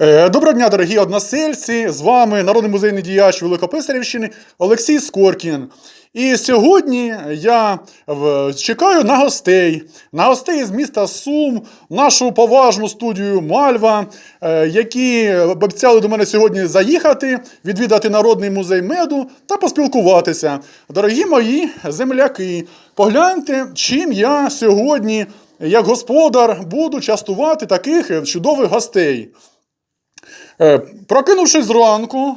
Е, Доброго дня, дорогі односельці! З вами народний музейний діяч Великописарівщини Олексій Скоркін. І сьогодні я чекаю на гостей, на гостей з міста Сум, нашу поважну студію Мальва, е, які обіцяли до мене сьогодні заїхати, відвідати Народний музей меду та поспілкуватися. Дорогі мої земляки, погляньте, чим я сьогодні, як господар, буду частувати таких чудових гостей. Е, Прокинувшись зранку,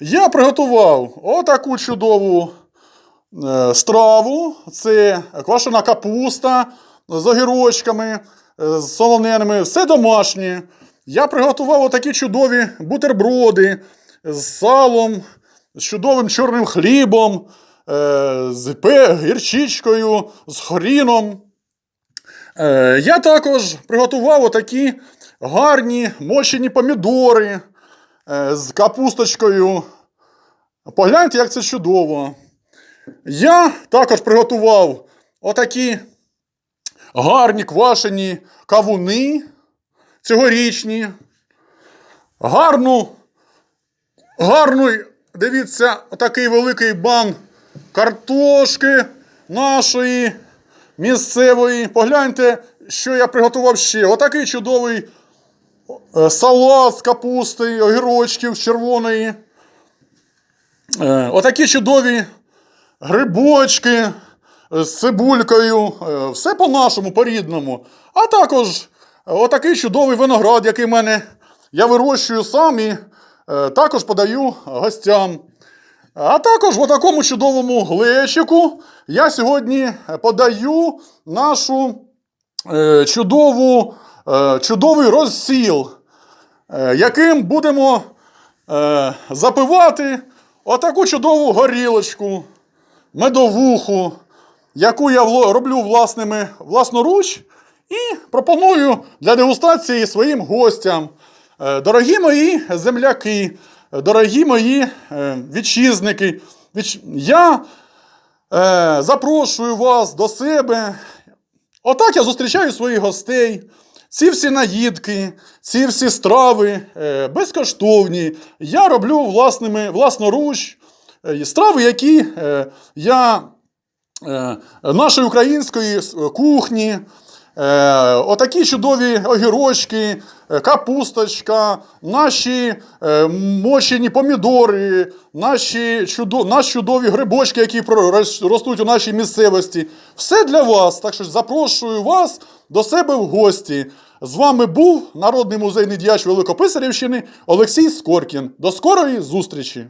я приготував отаку чудову е, страву. Це квашена капуста з огірочками, е, з солоненими, все домашнє. Я приготував отакі чудові бутерброди з салом, з чудовим чорним хлібом, з гірчичкою, з хріном. Е, Я також приготував отакі гарні мочені помідори е, з капусточкою. Погляньте, як це чудово. Я також приготував отакі гарні квашені кавуни цьогорічні. Гарну, гарну, дивіться, такий великий бан картошки нашої місцевої. Погляньте, що я приготував ще. Отакий чудовий е, салат з капусти, огірочків червоної. Е, Отакі чудові грибочки з цибулькою. Е, Все по-нашому, по-рідному. А також отакий чудовий виноград, який в мене я вирощую сам і також подаю гостям. А також в такому чудовому глечику я сьогодні подаю нашу е, чудову, е, чудовий розсіл, е, яким будемо запивати отаку чудову горілочку, медовуху, яку я роблю власними, власноруч і пропоную для дегустації своїм гостям. Дорогі мої земляки, дорогі мої е, вітчизники, я е, запрошую вас до себе. Отак я зустрічаю своїх гостей. Ці всі наїдки, ці всі страви е, безкоштовні. Я роблю власними, власноруч страви, які я нашої української кухні. Е, отакі чудові огірочки, е, капусточка, наші е, мочені помідори, наші наші чудові грибочки, які ростуть у нашій місцевості. Все для вас. Так що запрошую вас до себе в гості. З вами був народний музейний діяч Великописарівщини Олексій Скоркін. До скорої зустрічі!